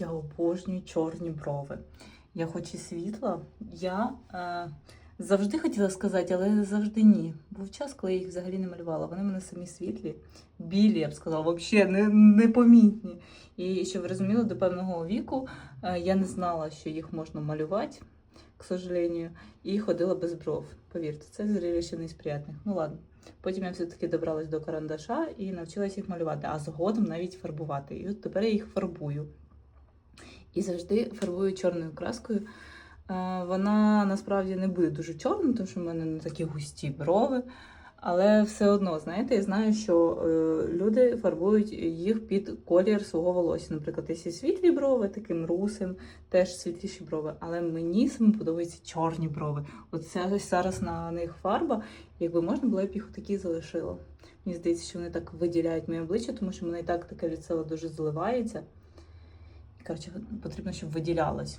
Я обожнюю чорні брови. Я хоч і світла, я е, завжди хотіла сказати, але завжди ні. Був час, коли я їх взагалі не малювала. Вони мене самі світлі, білі, я б сказала, взагалі не, непомітні. І щоб ви розуміли, до певного віку е, я не знала, що їх можна малювати, к сожалению, і ходила без бров. Повірте, це зрелище не з приятних. Ну ладно. Потім я все-таки добралась до карандаша і навчилась їх малювати, а згодом навіть фарбувати. І от тепер я їх фарбую. І завжди фарбую чорною краскою. Е, Вона насправді не буде дуже чорною, тому що в мене не такі густі брови. Але все одно, знаєте, я знаю, що е, люди фарбують їх під колір свого волосся. Наприклад, якщо світлі брови, таким русим, теж світліші брови. Але мені саме подобаються чорні брови. Ось зараз на них фарба, якби можна було, я б їх такі залишила. Мені здається, що вони так виділяють моє обличчя, тому що мене і так таке лице дуже зливається. Коротше, потрібно, щоб виділялось.